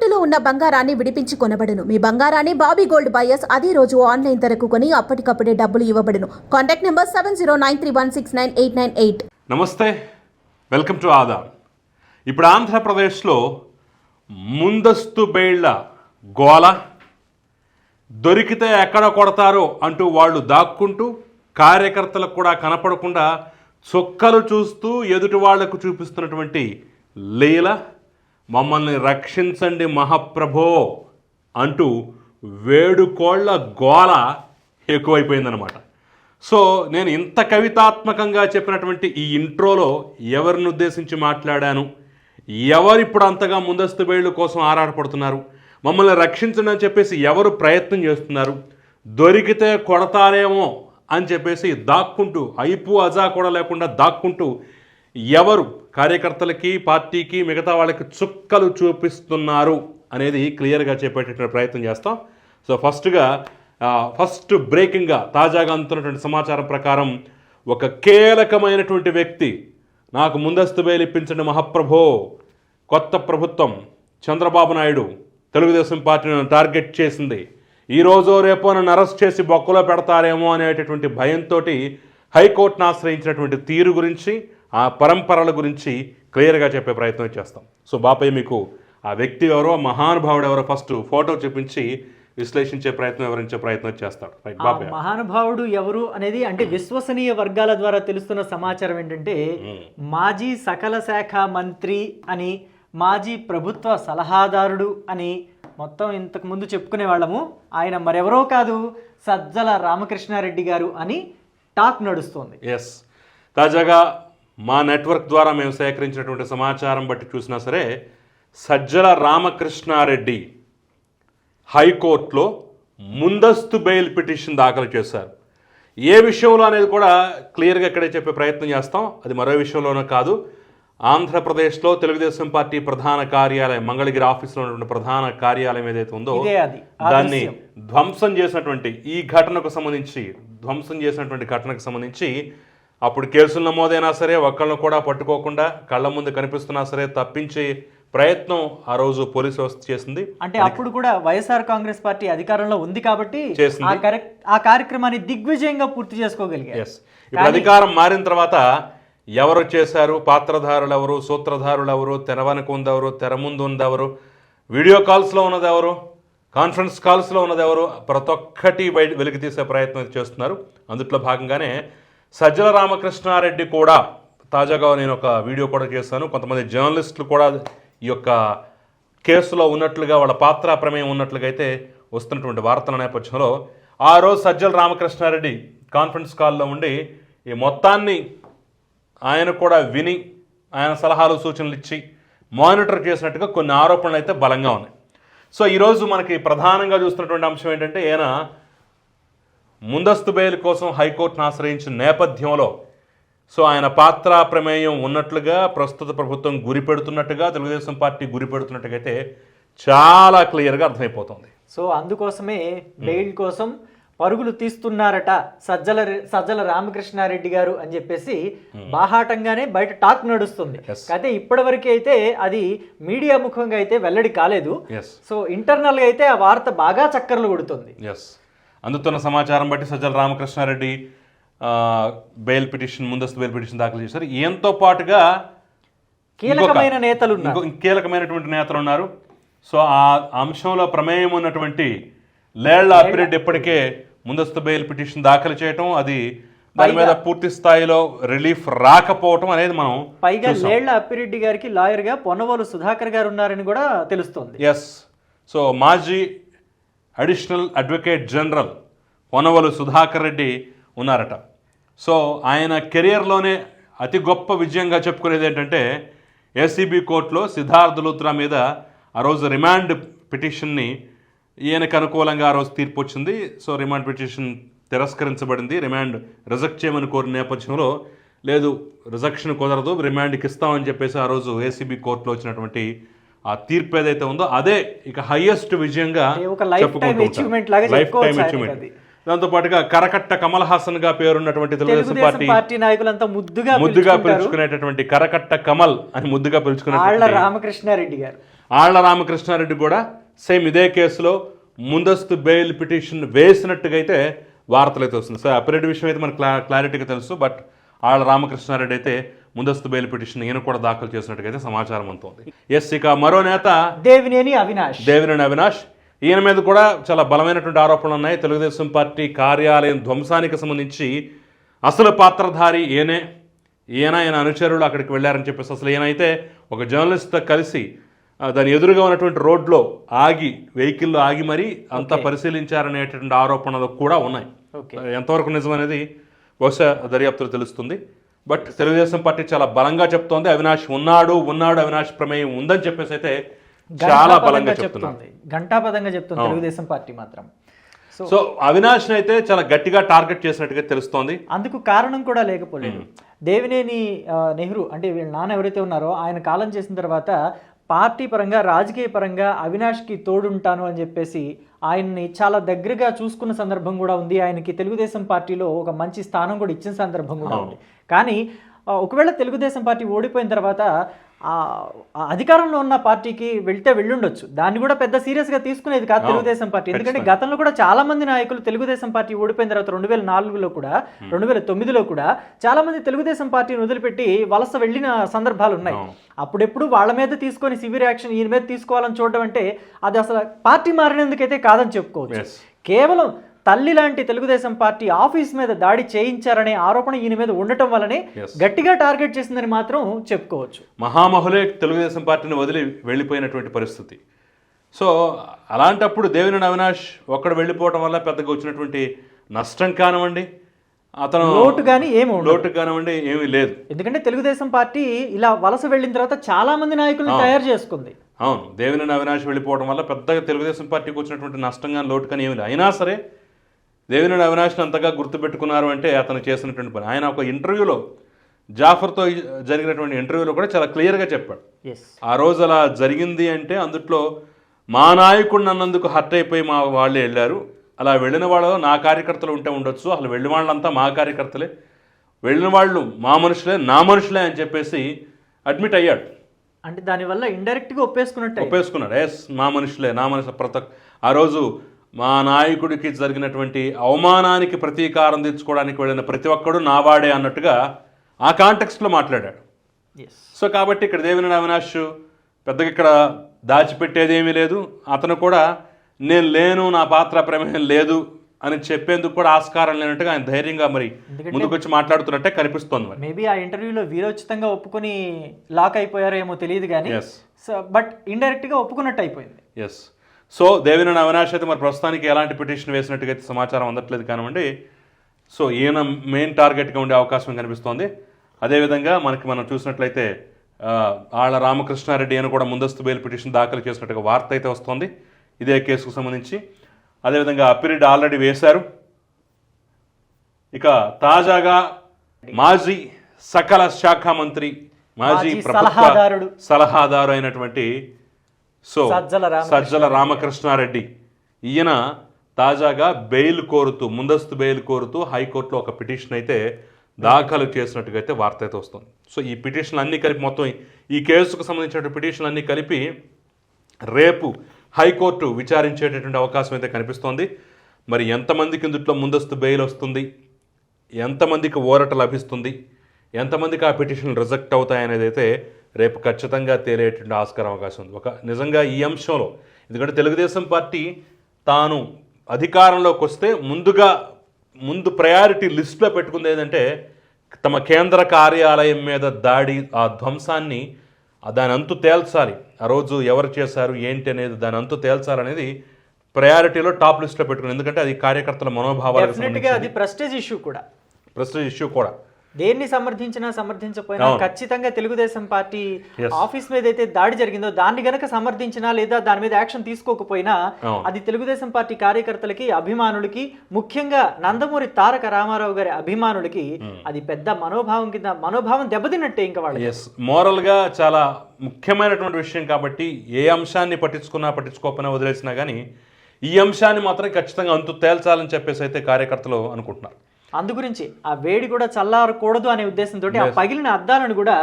తాకట్టులో ఉన్న బంగారాన్ని విడిపించి కొనబడును. మీ బంగారాన్ని బాబీ గోల్డ్ బయర్స్ అదే రోజు ఆన్లైన్ ధరకు కొని అప్పటికప్పుడే డబ్బులు ఇవ్వబడును. Contact number seven zero nine three one six nine eight nine eight. నమస్తే. వెల్కమ్ టు ఆదా ఇప్పుడు ఆంధ్రప్రదేశ్లో ముందస్తు బెయిళ్ళ గోల. దొరికితే ఎక్కడ కొడతారో అంటూ వాళ్ళు దాక్కుంటూ కార్యకర్తలకు కూడా కనపడకుండా చొక్కలు చూస్తూ ఎదుటి వాళ్ళకు చూపిస్తున్నటువంటి లీల. మమ్మల్ని రక్షించండి మహాప్రభో అంటూ వేడుకోళ్ళ గోల ఎక్కువైపోయిందనమాట సో నేను ఇంత కవితాత్మకంగా చెప్పినటువంటి ఈ ఇంట్రోలో ఎవరిని ఉద్దేశించి మాట్లాడాను? ఎవరు ఇప్పుడు అంతగా ముందస్తు బయళ్ళు కోసం ఆరాటపడుతున్నారు? మమ్మల్ని రక్షించండి అని చెప్పేసి ఎవరు ప్రయత్నం చేస్తున్నారు? దొరికితే కొడతారేమో అని చెప్పేసి దాక్కుంటూ అయిపు అజా కూడా లేకుండా దాక్కుంటూ ఎవరు కార్యకర్తలకి పార్టీకి మిగతా వాళ్ళకి చుక్కలు చూపిస్తున్నారు అనేది క్లియర్గా చెప్పేటటువంటి ప్రయత్నం చేస్తాం. సో ఫస్ట్గా ఫస్ట్ బ్రేకింగ్గా తాజాగా అందుతున్నటువంటి సమాచారం ప్రకారం ఒక కీలకమైనటువంటి వ్యక్తి నాకు ముందస్తు బెయిల్ ఇప్పించండి మహాప్రభో. కొత్త ప్రభుత్వం చంద్రబాబు నాయుడు తెలుగుదేశం పార్టీని టార్గెట్ చేసింది. ఈ రోజు రేపో నన్ను అరెస్ట్ చేసి బొక్కలో పెడతారేమో అనేటటువంటి భయంతో హైకోర్టును ఆశ్రయించినటువంటి తీరు గురించి ఆ పరంపరల గురించి క్లియర్గా చెప్పే ప్రయత్నం చేస్తాం. సో బాపయ్య మీకు ఆ వ్యక్తి ఎవరో మహానుభావుడు ఎవరో ఫస్ట్ ఫోటో చూపించి విశ్లేషించే ప్రయత్నం వివరించే ప్రయత్నం చేస్తాడు. మహానుభావుడు ఎవరు అనేది అంటే విశ్వసనీయ వర్గాల ద్వారా తెలుస్తున్న సమాచారం ఏంటంటే మాజీ సకల శాఖ మంత్రి అని మాజీ ప్రభుత్వ సలహాదారుడు అని మొత్తం ఇంతకు ముందు చెప్పుకునే వాళ్ళము. ఆయన మరెవరో కాదు సజ్జల రామకృష్ణారెడ్డి గారు అని టాక్ నడుస్తోంది. ఎస్ తాజాగా మా నెట్వర్క్ ద్వారా మేము సేకరించినటువంటి సమాచారం బట్టి చూసినా సరే సజ్జల రామకృష్ణారెడ్డి హైకోర్టులో ముందస్తు బెయిల్ పిటిషన్ దాఖలు చేశారు. ఏ విషయంలో అనేది కూడా క్లియర్గా ఇక్కడే చెప్పే ప్రయత్నం చేస్తాం. అది మరో విషయంలోనూ కాదు. ఆంధ్రప్రదేశ్లో తెలుగుదేశం పార్టీ ప్రధాన కార్యాలయం మంగళగిరి ఆఫీస్లో ఉన్నటువంటి ప్రధాన కార్యాలయం ఏదైతే ఉందో దాన్ని. ధ్వంసం చేసినటువంటి ఈ ఘటనకు సంబంధించి ధ్వంసం చేసినటువంటి ఘటనకు సంబంధించి అప్పుడు కేసులు నమోదైనా సరే ఒక్కళ్ళను కూడా పట్టుకోకుండా కళ్ళ ముందు కనిపిస్తున్నా సరే తప్పించే ప్రయత్నం ఆ రోజు పోలీసు వ్యవస్థ చేసింది. అంటే అప్పుడు కూడా వైఎస్ఆర్ కాంగ్రెస్ పార్టీ అధికారంలో ఉంది కాబట్టి. ఆ కార్యక్రమాన్ని దిగ్విజయంగా పూర్తి చేసుకోగలిగారు. ఇప్పుడు అధికారం మారిన తర్వాత ఎవరు చేశారు? పాత్రధారులు ఎవరు సూత్రధారులు ఎవరు తెర వెనక ఉందెవరు? తెర ముందు ఉందెవరు? వీడియో కాల్స్లో ఉన్నది ఎవరు కాన్ఫరెన్స్ కాల్స్లో ఉన్నది ఎవరు ప్రతి ఒక్కటి బయట వెలికి తీసే ప్రయత్నం చేస్తున్నారు. అందుట్లో భాగంగానే సజ్జల రామకృష్ణారెడ్డి కూడా తాజాగా నేను ఒక వీడియో కూడా చేశాను. కొంతమంది జర్నలిస్టులు కూడా ఈ యొక్క కేసులో ఉన్నట్లుగా వాళ్ళ పాత్ర ప్రమేయం ఉన్నట్లుగా అయితే వస్తున్నటువంటి వార్తల నేపథ్యంలో ఆ రోజు సజ్జల రామకృష్ణారెడ్డి కాన్ఫరెన్స్ కాల్లో ఉండి ఈ మొత్తాన్ని ఆయన కూడా విని ఆయన సలహాలు సూచనలు ఇచ్చి మానిటర్ చేసినట్టుగా కొన్ని ఆరోపణలు అయితే బలంగా ఉన్నాయి. సో ఈరోజు మనకి ప్రధానంగా చూస్తున్నటువంటి అంశం ఏంటంటే ఈయన ముందస్తు బెయిల్ కోసం హైకోర్టును ఆశ్రయించిన నేపథ్యంలో సో ఆయన పాత్ర ప్రమేయం ఉన్నట్లుగా ప్రస్తుత ప్రభుత్వం గురి పెడుతున్నట్టుగా తెలుగుదేశం పార్టీ గురి పెడుతున్నట్టుగా అయితే చాలా క్లియర్గా అర్థమైపోతుంది. సో అందుకోసమే బెయిల్ కోసం పరుగులు తీస్తున్నారట సజ్జల సజ్జల రామకృష్ణారెడ్డి గారు అని చెప్పేసి బాహాటంగానే బయట టాక్ నడుస్తుంది. అయితే ఇప్పటివరకు అయితే అది మీడియా ముఖంగా అయితే వెల్లడి కాలేదు. సో ఇంటర్నల్గా అయితే ఆ వార్త బాగా చక్కర్లు కొడుతుంది. అందుతున్న సమాచారం బట్టి సజ్జల రామకృష్ణారెడ్డి బెయిల్ పిటిషన్ ముందస్తు బెయిల్ పిటిషన్ దాఖలు చేశారు. ఈయంతో పాటుగా కీలకమైన నేతలు కీలకమైనటువంటి నేతలు ఉన్నారు సో ఆ అంశంలో ప్రమేయం ఉన్నటువంటి లేళ్ళ అప్పిరెడ్డి ఇప్పటికే ముందస్తు బెయిల్ పిటిషన్ దాఖలు చేయటం అది దాని మీద పూర్తి స్థాయిలో రిలీఫ్ రాకపోవటం అనేది మనం పైగా లేళ్ళ అప్పిరెడ్డి గారికి లాయర్గా పొన్నవోలు సుధాకర్ గారు ఉన్నారని కూడా తెలుస్తోంది. ఎస్ సో మాజీ additional advocate general Ponnavolu Sudhakar Reddy ఉన్నారట. సో ఆయన కెరియర్లోనే అతి గొప్ప విజయంగా చెప్పుకునేది ఏంటంటే ఏసీబీ కోర్టులో సిద్ధార్థ లూత్రా మీద ఆ రోజు రిమాండ్ పిటిషన్ని ఈయనకు అనుకూలంగా ఆ రోజు తీర్పు వచ్చింది. సో రిమాండ్ పిటిషన్ తిరస్కరించబడింది. రిమాండ్ రిజెక్ట్ చేయమని కోరిన నేపథ్యంలో లేదు రిజెక్షన్ కుదరదు రిమాండ్కి ఇస్తామని చెప్పేసి ఆ రోజు ఏసీబీ కోర్టులో వచ్చినటువంటి ఆ తీర్పు ఏదైతే ఉందో అదే ఇక హైయెస్ట్ విజయంగా అది. దాంతో పాటుగా కరకట్ట కమల్ హాసన్గా పేరున్నటువంటి తెలుగుదేశం పార్టీ పార్టీ నాయకులంతా ముద్దుగా ముద్దుగా. పిలుచుకునేటటువంటి కరకట్ట కమల్ అని ముద్దుగా పిలుచుకునే రామకృష్ణారెడ్డి గారు ఆళ్ళ రామకృష్ణారెడ్డి కూడా సేమ్ ఇదే కేసులో ముందస్తు బెయిల్ పిటిషన్ వేసినట్టుగా అయితే వార్తలు అయితే వస్తుంది సో అప్పిరెడ్డి విషయం అయితే మనకు క్లా క్లారిటీగా తెలుసు బట్ ఆళ్ళ రామకృష్ణారెడ్డి అయితే ముందస్తు బెయిల్ పిటిషన్ ఈయన కూడా దాఖలు చేసినట్టుగా అయితే సమాచారం అంతోంది ఎస్ ఇక మరో నేత దేవినేని అవినాష్. దేవినేని అవినాష్. ఈయన మీద కూడా చాలా బలమైనటువంటి ఆరోపణలు ఉన్నాయి. తెలుగుదేశం పార్టీ కార్యాలయం ధ్వంసానికి సంబంధించి అసలు పాత్రధారి ఈయనే ఈయన ఆయన అనుచరులు అక్కడికి వెళ్ళారని చెప్పేసి అసలు ఈయనైతే ఒక జర్నలిస్ట్తో కలిసి దాని ఎదురుగా ఉన్నటువంటి రోడ్లో ఆగి వెహికల్లో ఆగి మరీ అంతా పరిశీలించారనేటువంటి ఆరోపణలు కూడా ఉన్నాయి. ఎంతవరకు నిజం అనేది బహుశా దర్యాప్తులో తెలుస్తుంది. బట్ తెలుగుదేశం పార్టీ చాలా బలంగా చెప్తోంది. అవినాష్ ఉన్నాడు ఉన్నాడు అవినాష్ ప్రమేయం ఉందని చెప్పేసి అయితే చాలా బలంగా చెప్తుంది. ఘంటాపదంగా చెప్తుంది తెలుగుదేశం పార్టీ మాత్రం. సో అవినాష్ అయితే చాలా గట్టిగా టార్గెట్ చేసినట్టుగా తెలుస్తోంది. అందుకు కారణం కూడా లేకపోలేదు. దేవినేని నెహ్రూ అంటే వీళ్ళ నాన్న ఎవరైతే ఉన్నారో ఆయన కాలం చేసిన తర్వాత పార్టీ పరంగా రాజకీయ పరంగా అవినాష్కి తోడుంటాను అని చెప్పేసి ఆయన్ని చాలా దగ్గరగా చూసుకున్న సందర్భం కూడా ఉంది. ఆయనకి తెలుగుదేశం పార్టీలో ఒక మంచి స్థానం కూడా ఇచ్చిన సందర్భం కూడా ఉంది. కానీ ఒకవేళ తెలుగుదేశం పార్టీ ఓడిపోయిన తర్వాత అధికారంలో ఉన్న పార్టీకి వెళ్తే వెళ్ళుండొచ్చు. దాన్ని కూడా పెద్ద సీరియస్గా తీసుకునేది కాదు తెలుగుదేశం పార్టీ. ఎందుకంటే గతంలో కూడా చాలా మంది నాయకులు తెలుగుదేశం పార్టీ ఓడిపోయిన తర్వాత రెండు వేల నాలుగులో కూడా రెండు వేల తొమ్మిదిలో కూడా చాలా మంది తెలుగుదేశం పార్టీని వదిలిపెట్టి వలస వెళ్ళిన సందర్భాలు ఉన్నాయి. అప్పుడెప్పుడు వాళ్ళ మీద తీసుకొని సివియర్ యాక్షన్ ఈయన మీద తీసుకోవాలని చూడడం అంటే అది అసలు పార్టీ మారినందుకైతే కాదని చెప్పుకోవచ్చు. కేవలం తల్లి లాంటి తెలుగుదేశం పార్టీ ఆఫీస్ మీద దాడి చేయించారనే ఆరోపణ ఈయన మీద ఉండటం వల్లనే. గట్టిగా టార్గెట్ చేసిందని మాత్రం చెప్పుకోవచ్చు. మహామహులే తెలుగుదేశం పార్టీని వదిలి వెళ్ళిపోయినటువంటి పరిస్థితి. సో అలాంటప్పుడు దేవినేని అవినాష్ ఒక్కడ వెళ్ళిపోవడం వల్ల పెద్దగా వచ్చినటువంటి నష్టం కానివ్వండి అతను లోటు కానీ ఏమి లోటు కానివ్వండి ఏమీ లేదు. ఎందుకంటే తెలుగుదేశం పార్టీ ఇలా వలస వెళ్ళిన తర్వాత చాలా మంది నాయకుల్ని తయారు చేసుకుంది. అవును. దేవినేని అవినాష్ వెళ్ళిపోవడం వల్ల పెద్దగా తెలుగుదేశం పార్టీకి వచ్చినటువంటి నష్టం కానీ లోటు కానీ ఏమీ లేదు. అయినా సరే దేవినేని అవినాష్ని అంతగా గుర్తుపెట్టుకున్నారు అంటే అతను చేసినటువంటి పని. ఆయన ఒక ఇంటర్వ్యూలో జాఫర్తో జరిగినటువంటి ఇంటర్వ్యూలో కూడా చాలా క్లియర్గా చెప్పాడు. ఆ రోజు అలా జరిగింది అంటే అందుట్లో మా నాయకుడిని అన్నందుకు హర్ట్ అయిపోయి మా వాళ్ళు వెళ్ళారు. అలా వెళ్ళిన వాళ్ళు నా కార్యకర్తలు ఉంటే ఉండొచ్చు. అసలు వెళ్ళిన వాళ్ళంతా మా కార్యకర్తలే. వెళ్ళిన వాళ్ళు మా మనుషులే నా మనుషులే అని చెప్పేసి అడ్మిట్ అయ్యాడు. అంటే దానివల్ల ఇండైరెక్ట్గా ఒప్పేసుకున్నట్టే. ఒప్పేసుకున్నాడు. ఎస్ మా మనుషులే నా మనుషులు. ప్రతి ఆ రోజు మా నాయకుడికి జరిగినటువంటి అవమానానికి ప్రతీకారం తీర్చుకోవడానికి వెళ్ళిన ప్రతి ఒక్కడు నావాడే అన్నట్టుగా ఆ కాంటెక్స్ట్లో మాట్లాడాడు. సో కాబట్టి ఇక్కడ దేవినేని అవినాష్ పెద్దగా ఇక్కడ దాచిపెట్టేది ఏమీ లేదు. అతను కూడా నేను లేను నా పాత్ర ప్రమేయం లేదు అని చెప్పేందుకు కూడా ఆస్కారం లేనట్టుగా ఆయన ధైర్యంగా మరి ముందుకు వచ్చి మాట్లాడుతున్నట్టే కనిపిస్తోంది మరి. మేబీ ఆ ఇంటర్వ్యూలో వీరోచితంగా ఒప్పుకొని లాక్ అయిపోయారేమో తెలియదు కానీ సో బట్ ఇండైరెక్ట్గా ఒప్పుకున్నట్టు అయిపోయింది. ఎస్ సో దేవినేని అవినాష్ అయితే మరి ప్రస్తుతానికి ఎలాంటి పిటిషన్ వేసినట్టుగా అయితే సమాచారం అందట్లేదు కానివ్వండి. సో ఈయన మెయిన్ టార్గెట్గా ఉండే అవకాశం కనిపిస్తోంది. అదేవిధంగా మనకి మనం చూసినట్లయితే ఆళ్ళ రామకృష్ణారెడ్డి అని కూడా ముందస్తు బెయిల్ పిటిషన్ దాఖలు చేసినట్టుగా వార్త అయితే వస్తోంది. ఇదే కేసుకు సంబంధించి. అదేవిధంగా అప్పిరెడ్డి ఆల్రెడీ వేశారు. ఇక తాజాగా మాజీ సకల శాఖ మంత్రి మాజీ ప్రభుత్వ. సలహాదారు అయినటువంటి సో సజ్జల రామకృష్ణారెడ్డి. ఈయన తాజాగా బెయిల్ కోరుతూ ముందస్తు బెయిల్ కోరుతూ హైకోర్టులో ఒక పిటిషన్ అయితే దాఖలు చేసినట్టుగా అయితే వార్త అయితే వస్తుంది. సో ఈ పిటిషన్లు అన్నీ కలిపి మొత్తం ఈ- కేసుకు సంబంధించిన పిటిషన్లు అన్నీ కలిపి రేపు హైకోర్టు విచారించేటటువంటి అవకాశం అయితే కనిపిస్తోంది. మరి ఎంతమందికి ఇందుట్లో ముందస్తు బెయిల్ వస్తుంది? ఎంతమందికి ఊరట లభిస్తుంది? ఎంతమందికి ఆ పిటిషన్ రిజెక్ట్ అవుతాయనేది అయితే రేపు ఖచ్చితంగా తేలేటువంటి ఆస్కారం అవకాశం ఉంది. ఒక నిజంగా ఈ అంశంలో ఎందుకంటే తెలుగుదేశం పార్టీ తాను అధికారంలోకి వస్తే ముందుగా ముందు ప్రయారిటీ లిస్టులో పెట్టుకుంది ఏంటంటే తమ కేంద్ర కార్యాలయం మీద దాడి ఆ ధ్వంసాన్ని దాని అంతు తేల్చాలి. ఆ రోజు ఎవరు చేశారు ఏంటి అనేది దాని అంతు తేల్చాలనేది ప్రయారిటీలో టాప్ లిస్ట్లో పెట్టుకుంది ఎందుకంటే అది కార్యకర్తల మనోభావాలకు గా అది ప్రెస్టేజ్ ఇష్యూ కూడా. ప్రస్తుత ఇష్యూ కూడా. దేన్ని సమర్థించినా సమర్థించకపోయినా. ఖచ్చితంగా తెలుగుదేశం పార్టీ. ఆఫీస్ మీద అయితే దాడి జరిగిందో దాన్ని గనక సమర్థించినా లేదా దాని మీద యాక్షన్ తీసుకోకపోయినా. అది తెలుగుదేశం పార్టీ కార్యకర్తలకి అభిమానులకి ముఖ్యంగా నందమూరి తారక రామారావు గారి అభిమానులకి అది పెద్ద మనోభావం కింద మనోభావం దెబ్బతిన్నట్టే ఇంకా వాళ్ళు ఎస్ మోరల్గా చాలా ముఖ్యమైనటువంటి విషయం కాబట్టి ఏ అంశాన్ని పట్టించుకున్నా పట్టించుకోకపోయినా వదిలేసినా కానీ ఈ అంశాన్ని మాత్రం ఖచ్చితంగా అంతు తేల్చాలని చెప్పేసి అయితే కార్యకర్తలు అనుకుంటున్నారు అందు గురించి ఆ వేడి కూడా చల్లారకూడదు అనే ఉద్దేశంతో ఆ పగిలిన అద్దాలను కూడా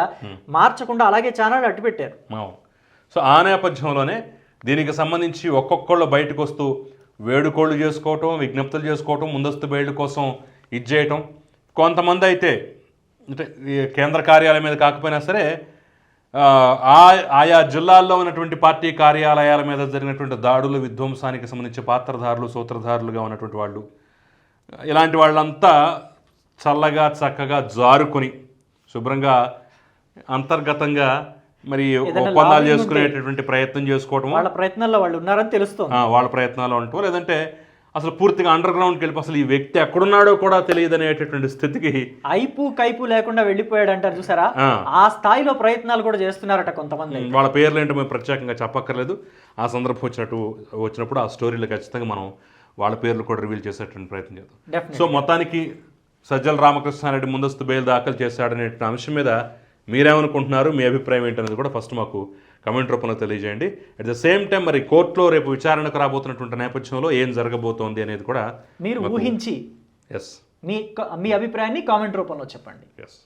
మార్చకుండా అలాగే ఛానల్ అట్టు పెట్టారు సో ఆ నేపథ్యంలోనే దీనికి సంబంధించి ఒక్కొక్కళ్ళు బయటకు వస్తూ వేడుకోళ్ళు చేసుకోవటం విజ్ఞప్తులు చేసుకోవటం ముందస్తు బెయిల్ కోసం ఇది చేయటం. కొంతమంది అయితే అంటే కేంద్ర కార్యాలయం మీద కాకపోయినా సరే ఆయా జిల్లాల్లో ఉన్నటువంటి పార్టీ కార్యాలయాల మీద జరిగినటువంటి దాడులు విధ్వంసానికి సంబంధించి పాత్రధారులు సూత్రధారులుగా ఉన్నటువంటి వాళ్ళు ఇలాంటి వాళ్ళంతా చల్లగా చక్కగా జారుకొని శుభ్రంగా అంతర్గతంగా మరి ఒప్పందాలు ఉంటే- చేసుకునేటటువంటి ప్రయత్నం చేసుకోవటము? వాళ్ళ ప్రయత్నాల్లో వాళ్ళు ఉన్నారని తెలుస్తోంది. వాళ్ళ ప్రయత్నాలు ఉండటం లేదంటే అసలు పూర్తిగా అండర్ గ్రౌండ్కి వెళ్ళి అసలు ఈ వ్యక్తి ఎక్కడున్నాడో కూడా తెలియదు అనేటటువంటి స్థితికి ఐపు కైపు లేకుండా వెళ్ళిపోయాడు అంటారు చూసారా? ఆ. ఆ స్థాయిలో ప్రయత్నాలు కూడా చేస్తున్నారట కొంతమంది. వాళ్ళ పేర్లు ఏంటో మేము ప్రత్యేకంగా చెప్పక్కర్లేదు. ఆ సందర్భం వచ్చినట్టు వచ్చినప్పుడు ఆ స్టోరీలో ఖచ్చితంగా మనం వాళ్ళ పేర్లు కూడా రివీల్ చేసేటువంటి ప్రయత్నం చేద్దాం. సో మొత్తానికి సజ్జల రామకృష్ణారెడ్డి ముందస్తు బెయిల్ దాఖలు చేశాడనే అంశం మీద మీరేమనుకుంటున్నారు మీ అభిప్రాయం ఏంటనేది కూడా ఫస్ట్ మాకు కమెంట్ రూపంలో తెలియజేయండి. అట్ ద సేమ్ టైం మరి కోర్టులో రేపు విచారణకు రాబోతున్నటువంటి నేపథ్యంలో ఏం జరగబోతోంది అనేది కూడా మీరు ఊహించి ఎస్ మీ మీ అభిప్రాయాన్ని కామెంట్ రూపంలో చెప్పండి. ఎస్